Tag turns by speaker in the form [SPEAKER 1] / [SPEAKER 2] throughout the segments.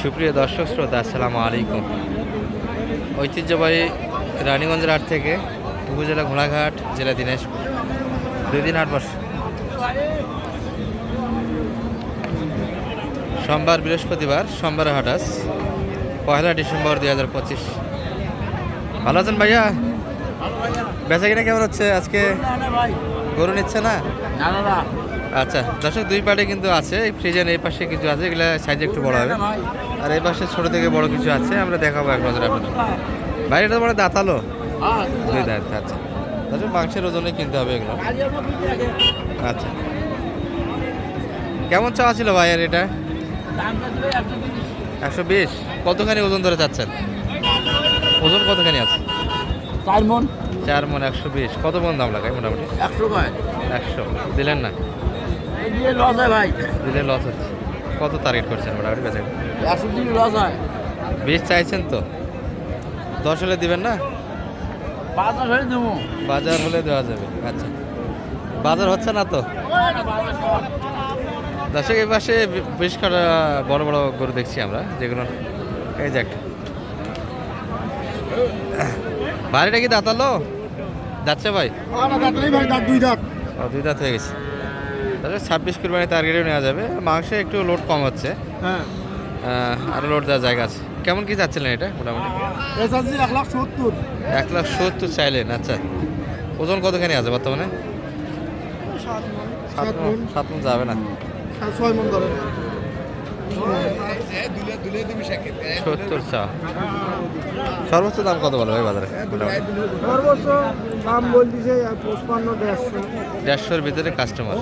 [SPEAKER 1] সুপ্রিয় দর্শক শ্রোতা আসসালামু আলাইকুম। ঐতিহ্যবাহী রানীগঞ্জের হাট থেকে উপজেলা ঘোড়াঘাট জেলা দিনাজপুর। দুই দিন হাট বসে সোমবার বৃহস্পতিবার সোমবার হাট আজ পয়লা ডিসেম্বর দুই হাজার পঁচিশ। ভালো আছেন ভাইয়া? বেচা কিনা কেমন হচ্ছে? আজকে গরু নিচ্ছে না?
[SPEAKER 2] না না না।
[SPEAKER 1] আচ্ছা দর্শক দুই পাটে কিন্তু আছে ফ্রিজের এই পাশে কিছু আছে এগুলো সাইজ একটু বড় হবে। আর এই পাশে ছোট থেকে বড় কিছু আছে আমরা দেখাবো এক নজর আপনাদের। ভাই এটা মানে দাঁতালো? দুই দাঁত আচ্ছা। দর্শক মাংসের ওজনে কিনতে হবে এগুলো। আচ্ছা। কেমন চাওয়া ছিল ভাই আর এটা? একশো বিশ। কতখানি ওজন ধরে যাচ্ছেন ওজন কতখানি আছে?
[SPEAKER 2] চার মন।
[SPEAKER 1] চার মন একশো বিশ। কত মন দাম লাগায় মোটামুটি?
[SPEAKER 2] একশো
[SPEAKER 1] একশো। দিলেন না?
[SPEAKER 2] এই লস হয় ভাই।
[SPEAKER 1] দিলে লস হচ্ছে। কত টার্গেট করছেন মোটামুটি বেচা
[SPEAKER 2] একশো দিন লস হয়।
[SPEAKER 1] বিশ চাইছেন তো? দশ হলে দিবেন না?
[SPEAKER 2] মাস হয়ে দেবো।
[SPEAKER 1] বাজার হলে দেওয়া যাবে। আচ্ছা। বাজার হচ্ছে না তো? দর্শক এই পাশে বেশ কটা বড় বড় গরু দেখছি আমরা যেগুলো এই যে একটা। বাড়িটা কি দাঁতালো? যাচ্ছে ভাই?
[SPEAKER 2] দুই দাঁত।
[SPEAKER 1] ও, দুই দাঁত হয়ে গেছে। তাহলে ছাব্বিশ কুরবানি টার্গেটে নেওয়া যাবে। মাংসে একটু লোড কম হচ্ছে।
[SPEAKER 2] হ্যাঁ।
[SPEAKER 1] আরও আরও লোড দেওয়ার জায়গা আছে। কেমন কি চাচ্ছিলেন এটা মোটামুটি?
[SPEAKER 2] এক লাখ সত্তর।
[SPEAKER 1] এক লাখ সত্তর চাইলেন আচ্ছা। ওজন কতখানি আছে বর্তমানে? সাত মণ। সাত যাবে না।
[SPEAKER 2] ছয় মন
[SPEAKER 1] সত্তর চা। সর্বোচ্চ দাম কত বলো ভাই বাজারে?
[SPEAKER 2] সর্বোচ্চ দাম বলতেছে পঁচপান্ন দেড়শো।
[SPEAKER 1] দেড়শোর ভিতরে কাস্টমার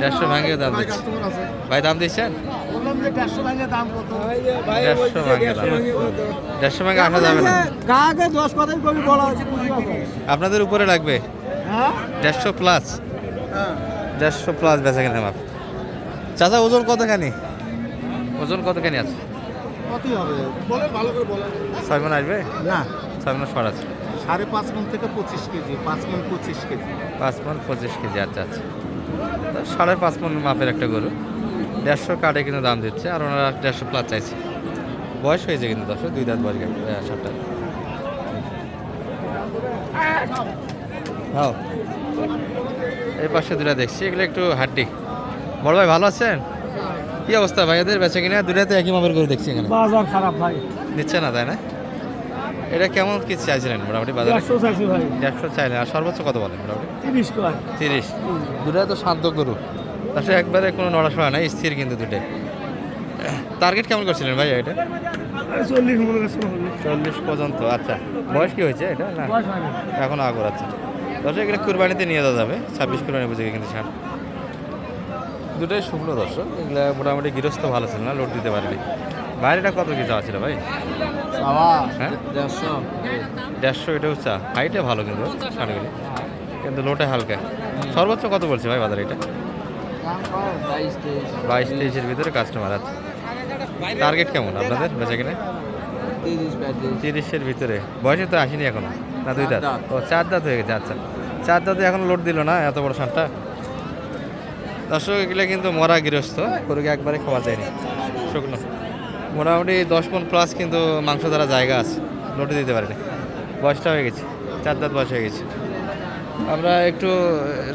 [SPEAKER 2] দেড়শো
[SPEAKER 1] ভাঙিয়ে দাম দিচ্ছে। ভাই দাম দিচ্ছেন?
[SPEAKER 2] দেড়শো
[SPEAKER 1] ভাঙে আসা যাবে না। আপনাদের উপরে লাগবে।
[SPEAKER 2] হ্যাঁ?
[SPEAKER 1] দেড়শো প্লাস
[SPEAKER 2] হ্যাঁ।
[SPEAKER 1] দেড়শো প্লাস বেচা কেনা মাপ চাচা ওজন কতখানি? ওজন কতখানি আছে?
[SPEAKER 2] কতই হবে? বলেন ভালো করে বলেন।
[SPEAKER 1] ছয় মন আসবে?
[SPEAKER 2] না।
[SPEAKER 1] ছয় মন শর্ট আছে
[SPEAKER 2] সাড়ে পাঁচ মন থেকে পঁচিশ কেজি পাঁচ মন পঁচিশ কেজি।
[SPEAKER 1] পাঁচ মন পঁচিশ কেজি আচ্ছা আচ্ছা। তা সাড়ে পাঁচ মন মাপের একটা গরু। দেড়শো কার্ডে কিন্তু দাম দিচ্ছে আর ওনারা দেড়শো প্লাস চাইছে। বয়স হয়েছে কিন্তু দশ দুই দাঁত বয়স গেছে সাতটা হ্যাঁ এই পাশে দুটা দেখছি এগুলো একটু হাড্ডি। বড় ভাই ভালো আছেন? কি অবস্থা ভাই? এদের বেচে কিনা? দুটাতে একই মাপের করে দেখছি এখানে।
[SPEAKER 2] বাজার খারাপ ভাই।
[SPEAKER 1] নিচ্ছে না তাই না? এটা কেমন কি চাইছিলেন মোটামুটি বাজার?
[SPEAKER 2] দেড়শো চাইছি ভাই।
[SPEAKER 1] দেড়শো চাইলেন। আর সর্বোচ্চ কত বলেন মোটামুটি?
[SPEAKER 2] তিরিশ কয়।
[SPEAKER 1] তিরিশ। দুটাই তো শান্ত গরু। তাছাড়া একবারে কোনো নড়াশড়া নাই স্থির কিন্তু দুটাই টার্গেট কেমন করছিলেন ভাই এটা?
[SPEAKER 2] চল্লিশ মনে
[SPEAKER 1] চল্লিশ পর্যন্ত আচ্ছা। বয়স কি হয়েছে এটা না? এখন আগর আছে। দর্শক এগুলো কুরবানিতে নিয়ে যাওয়া যাবে। ছাব্বিশ কুরবানি বুঝে কিন্তু ছাড় দুটাই শুকনো দর্শক। এগুলো মোটামুটি গৃহস্থ ভালো ছিল না লোড দিতে পারেনি। বাইরেটা কত কি চাওয়া ছিল ভাই? হ্যাঁ?
[SPEAKER 2] দেড়শো।
[SPEAKER 1] দেড়শো এটাও চা হাইটে ভালো কিন্তু ষাটগুলি কিন্তু লোটে হালকা। সর্বোচ্চ কত বলছে ভাই বাজার এটা?
[SPEAKER 2] বাইশ
[SPEAKER 1] তেইশের ভিতরে কাস্টমার আছে। টার্গেট কেমন আপনাদের বেচা কিনে? তিরিশের ভিতরে। বয়সে তো আসেনি এখনও না দুই দাঁত। ও চার দাঁত হয়ে গেছে আচ্ছা। চার দাঁতে এখন লোড দিল না এত বড় সারটা? দর্শক, এগুলো কিন্তু মরা গৃহস্থ, গরুকে একবারে খাওয়া যায়নি শুকনো। মোটামুটি দশ মন প্লাস কিন্তু মাংস ধরা জায়গা আছে। লোডে দিতে পারেনি। বয়সটা হয়ে গেছে। চার দাঁত বয়স হয়ে গেছে। আমরা একটু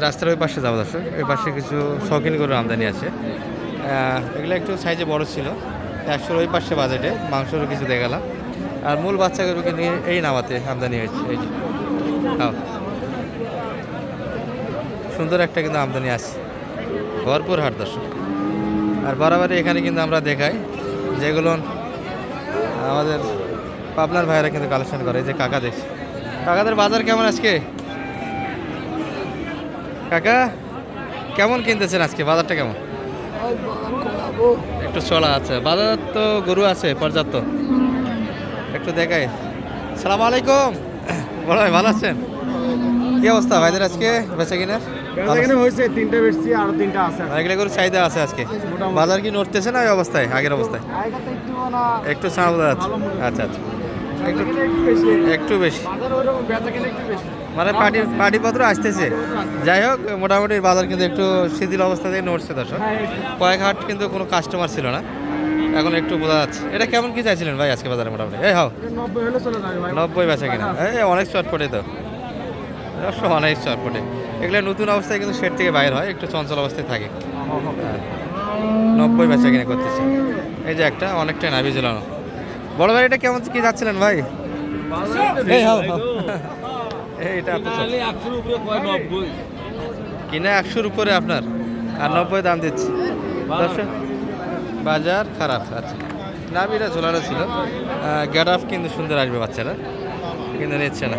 [SPEAKER 1] রাস্তার ওই পাশে যাব দর্শক। ওই পাশে কিছু শৌখিন গরুর আমদানি আছে। এগুলো একটু সাইজে বড় ছিল। একশোর ওই পাশে বাজেটে মাংসরও কিছু দেখালাম। আর মূল বাচ্চা গরুকে নিয়ে এই নামাতে আমদানি হয়েছে। এই সুন্দর একটা কিন্তু আমদানি আছে। ভরপুর হাট দর্শক। আর বরাবরই এখানে কিন্তু আমরা দেখাই যেগুলো আমাদের পাবনার ভাইয়েরা কিন্তু কালেকশন করে যে কাকা দেখছি। কাকাদের বাজার কেমন আজকে? কাকা, কেমন কিনতেছেন আজকে? বাজারটা কেমন? একটু চলা আছে। বাজার তো গরু আছে, পর্যাপ্ত। একটু দেখাই। সালাম আলাইকুম। বড় ভাই, ভালো আছেন? কি অবস্থা ভাইদের আজকে? বেচা কিনা
[SPEAKER 2] এখানে হয়েছে তিনটে আর তিনটা আছে
[SPEAKER 1] এগুলো গরু চাহিদা আছে আজকে। বাজার কি নড়তেছে না ওই অবস্থায় আগের অবস্থায়?
[SPEAKER 2] একটু
[SPEAKER 1] ছাড়া বোঝা যাচ্ছে। আচ্ছা আচ্ছা।
[SPEAKER 2] একটু বেশি।
[SPEAKER 1] মানে পার্টি পার্টিপত্র আসতেছে। যাই হোক মোটামুটি বাজার কিন্তু একটু শিথিল অবস্থা থেকে নড়ছে দর্শক।
[SPEAKER 2] হ্যাঁ
[SPEAKER 1] কয়েক হাট কিন্তু কোনো কাস্টমার ছিল না। এখন একটু বোঝা যাচ্ছে। এটা কেমন কি চাইছিলেন ভাই আজকে বাজারে মোটামুটি? এই হাও।
[SPEAKER 2] নব্বই
[SPEAKER 1] বেচা কিনা। এই অনেক চটপটে তো। অনেক চটপটে। এগুলো নতুন অবস্থায় কিন্তু সেট থেকে বাইর হয় একটু চঞ্চল অবস্থায় থাকে। হ্যাঁ। নব্বই বেচা কিনা করতেছে। এই যে একটা অনেকটা নাবি ঝুলানো। বড় ভাই এটা কেমন কি যাচ্ছিলেন ভাই? এই হাও হাও। এই এটা আপনার কিনা একশোর উপরে আপনার আর নব্বই দাম দিচ্ছি। বাজার? খারাপ আচ্ছা। নাভিটা ঝোলানো ছিল। গেট আপ কিন্তু সুন্দর আসবে বাচ্চারা। কিন্তু নিচ্ছে না।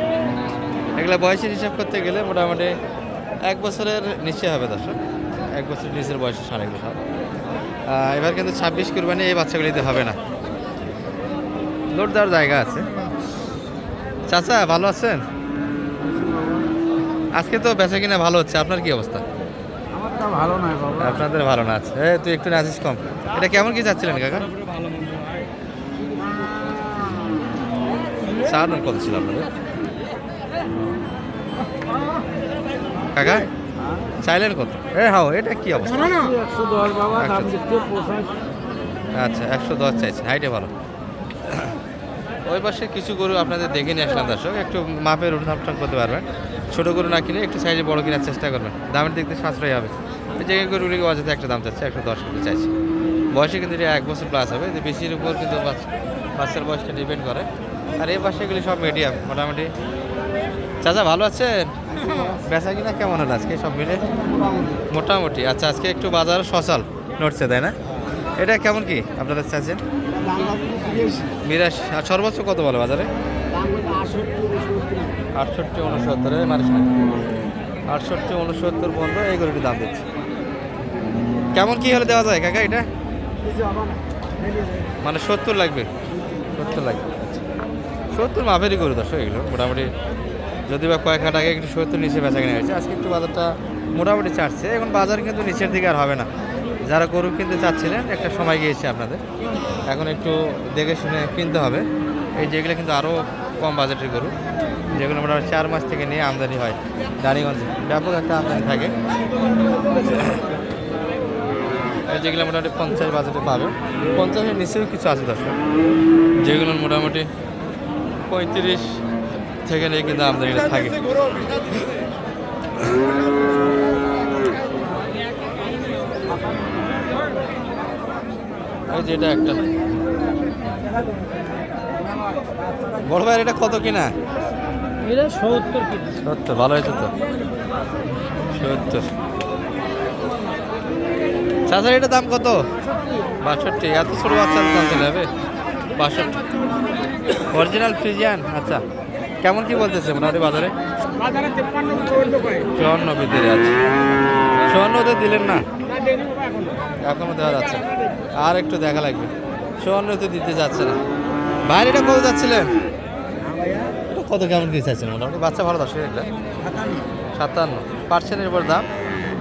[SPEAKER 1] এগুলো বয়সের হিসাব করতে গেলে মোটামুটি এক বছরের নিচে হবে দর্শক। এক বছরের নিচের বয়সের সাড়ে এগুলো সব এবার কিন্তু ছাব্বিশ কুরবানি এই বাচ্চাগুলিতে হবে না। লোড দেওয়ার জায়গা আছে। চাচা ভালো আছেন? আজকে তো বেচা কিনা ভালো হচ্ছে। আপনার কি অবস্থা?
[SPEAKER 2] ভালো বাবা।
[SPEAKER 1] আপনাদের ভালো না আছে। এই তুই একটু নাচিস কম। এটা কেমন কি যাচ্ছিলেন কাকা? দাম কত ছিল আপনাদের? কাকা? চাইলেন কত? এ হাও এটা কি অবস্থা? আচ্ছা একশো দশ চাইছেন হাইটে ভালো। ওই পাশে কিছু গরু আপনাদের দেখে নিয়ে আসলাম দর্শক একটু মাপের উঠান করতে পারবেন। ছোটো গরু না কিনে একটু সাইজে বড় কেনার চেষ্টা করবেন। দামের দিক দিয়ে সাশ্রয় হবে। যে গরুগুলিকে অযথা একটা দাম চাচ্ছে একশো দশ করে চাইছে। বয়সে কিন্তু এটা এক বছর প্লাস হবে যে বেশির উপর কিন্তু বাচ্চা- বাচ্চার বয়সটা ডিপেন্ড করে। আর এই পাশে এগুলি সব মিডিয়াম মোটামুটি চাচা ভালো আছেন? বেচা কিনা কেমন হলো আজকে সব মিলে? মোটামুটি। আচ্ছা আজকে একটু বাজার সচল নড়ছে তাই না? এটা কেমন কি আপনারা চাচ্ছেন বিরাশি। আর সর্বোচ্চ কত বলো বাজারে? আটষট্টি উনসত্তর আটষট্টি উনসত্তর পর্যন্ত এই গরুটির দাম দিচ্ছে। কেমন কি হলে দেওয়া যায় কাকা এটা? মানে সত্তর লাগবে? সত্তর লাগবে। আচ্ছা। সত্তর মাপেরই গরু দর্শক এগুলো। মোটামুটি যদি বা কয়েক হাট আগে একটু সত্তর নিচে বেচা কেনা হয়েছে, আজকে একটু বাজারটা মোটামুটি চাটছে। এখন বাজার কিন্তু নিচের দিকে আর হবে না। যারা গরু কিনতে চাচ্ছিলেন, একটা সময় গিয়েছে আপনাদের। এখন একটু দেখে শুনে কিনতে হবে। এই যেগুলো কিন্তু আরও কম বাজেটের গরু, যেগুলো মোটামুটি চার মাস থেকে নিয়ে আমদানি হয় রানীগঞ্জে। ব্যাপক একটা আমদানি থাকে। এই যেগুলো মোটামুটি পঞ্চাশ বাজেটে পাবে। পঞ্চাশের নিচেও কিছু আছে দর্শক, যেগুলো মোটামুটি পঁয়ত্রিশ থেকে নিয়ে কিন্তু আমদানিটা থাকে। এই যে এটা একটা। বড় ভাই এটা কত কিনা?
[SPEAKER 2] এটা সত্তর
[SPEAKER 1] সত্তর ভালো হয়েছে তো? সত্তর। চাচার এটার দাম কত? বাষট্টি এত ছোটো বাচ্চার দাম চলে যাবে বাষট্টি। অরিজিনাল ফ্রিজিয়ান আচ্ছা। কেমন কি বলতেছে মোটামুটি বাজারে?
[SPEAKER 2] বাজারে তেপ্পান্ন চুয়ান্ন
[SPEAKER 1] চুয়ান্ন ভিতরে আছে। চুয়ান্নতে দিলেন না?
[SPEAKER 2] না দেরি বাবা
[SPEAKER 1] এখনও দেওয়া যাচ্ছে। আর একটু দেখা লাগবে। চুয়ান্নতে দিতে যাচ্ছে না। বাইরে এটা কত যাচ্ছিলেন? কত কেমন কি চাইছেন? মোটামুটি বাচ্চা ভালো দশ এটা সাতান্ন। পার্সেন্টের উপর দাম।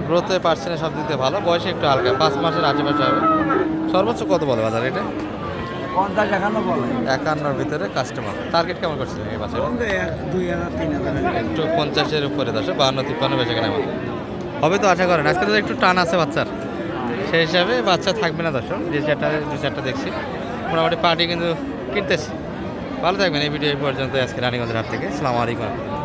[SPEAKER 1] গ্রোথে পার্সেন্টের সব দিতে ভালো। বয়সে একটু হালকা। পাঁচ মাসের আশেপাশে হবে। সর্বোচ্চ কত বলে বাজার এটা?
[SPEAKER 2] পঞ্চাশ একান্ন বলে।
[SPEAKER 1] একান্নর ভিতরে কাস্টমার টার্গেট কেমন করছিলেন এই বাচ্চা
[SPEAKER 2] দুই হাজার তিন হাজার
[SPEAKER 1] একটু পঞ্চাশের উপরে দশে বাহান্ন তিপ্পান্ন বেচে কেনা হবে। হবে তো আশা করেন। আজকে তো একটু টান আছে বাচ্চার। সেই হিসাবে বাচ্চা থাকবে না দর্শক। যে চারটা দু চারটা দেখছি। মোটামুটি পার্টি কিন্তু কিনতেছি। ভালো থাকবেন এই ভিডিও এই পর্যন্ত আজকে রানীগঞ্জের হাট থেকে। সালামু আলাইকুম।